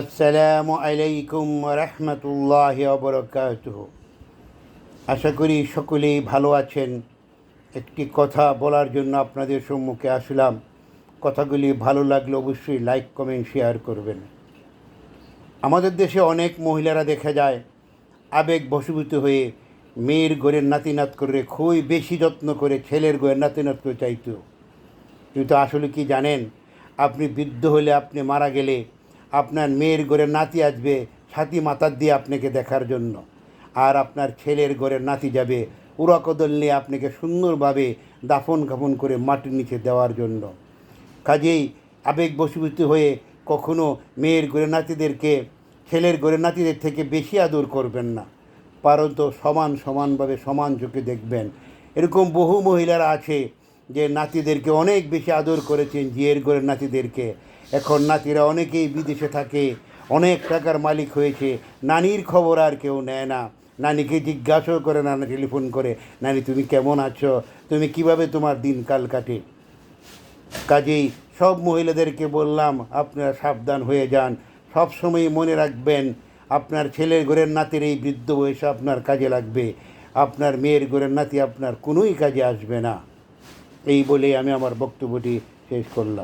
আসসালামু আলাইকুম রহমতুল্লাহ বরকাত আশা করি সকলেই ভালো আছেন। একটি কথা বলার জন্য আপনাদের সম্মুখে আসলাম। কথাগুলি ভালো লাগলে অবশ্যই লাইক, কমেন্ট, শেয়ার করবেন। আমাদের দেশে অনেক মহিলারা দেখা যায় আবেগ বশীভূত হয়ে মেয়ের ঘরের নাতিনাত করে খুবই বেশি যত্ন করে ছেলের ঘরের নাতিনাত করে চাইতো। কিন্তু আসলে কি জানেন? আপনি বৃদ্ধ হলে আপনি মারা গেলে আপনার মেয়ের ঘরে নাতি আসবে ছাতি মাথার দিয়ে আপনাকে দেখার জন্য। আর আপনার ছেলের ঘরে নাতি যাবে উড়াকদল নিয়ে আপনাকে সুন্দরভাবে দাফন কাফন করে মাটির নিচে দেওয়ার জন্য। কাজেই আবেগ বশীভূত হয়ে কখনো মেয়ের ঘরে নাতিদেরকে, ছেলের ঘরে নাতিদের থেকে বেশি আদর করবেন না। পারন্ত সমান সমানভাবে সমান চোখে দেখবেন। এরকম বহু মহিলারা আছে যে নাতিদেরকে অনেক বেশি আদর করেছেন জিয়ের ঘরের নাতিদেরকে। এখন নাতিরা অনেকেই বিদেশে থাকে, অনেক টাকার মালিক হয়েছে, নানির খবর আর কেউ নেয় না। নানিকে জিজ্ঞাসাও করে না না টেলিফোন করে, নানি, তুমি কেমন আছো? তুমি কীভাবে তোমার দিনকাল কাটে? কাজেই সব মহিলাদেরকে বললাম, আপনারা সাবধান হয়ে যান। সব সময় মনে রাখবেন, আপনার ছেলের ঘরের নাতির এই বৃদ্ধ বয়সে আপনার কাজে লাগবে। আপনার মেয়ের ঘরের নাতি আপনার কোনোই কাজে আসবে না। এই বলে আমি আমার বক্তব্যটি শেষ করলাম।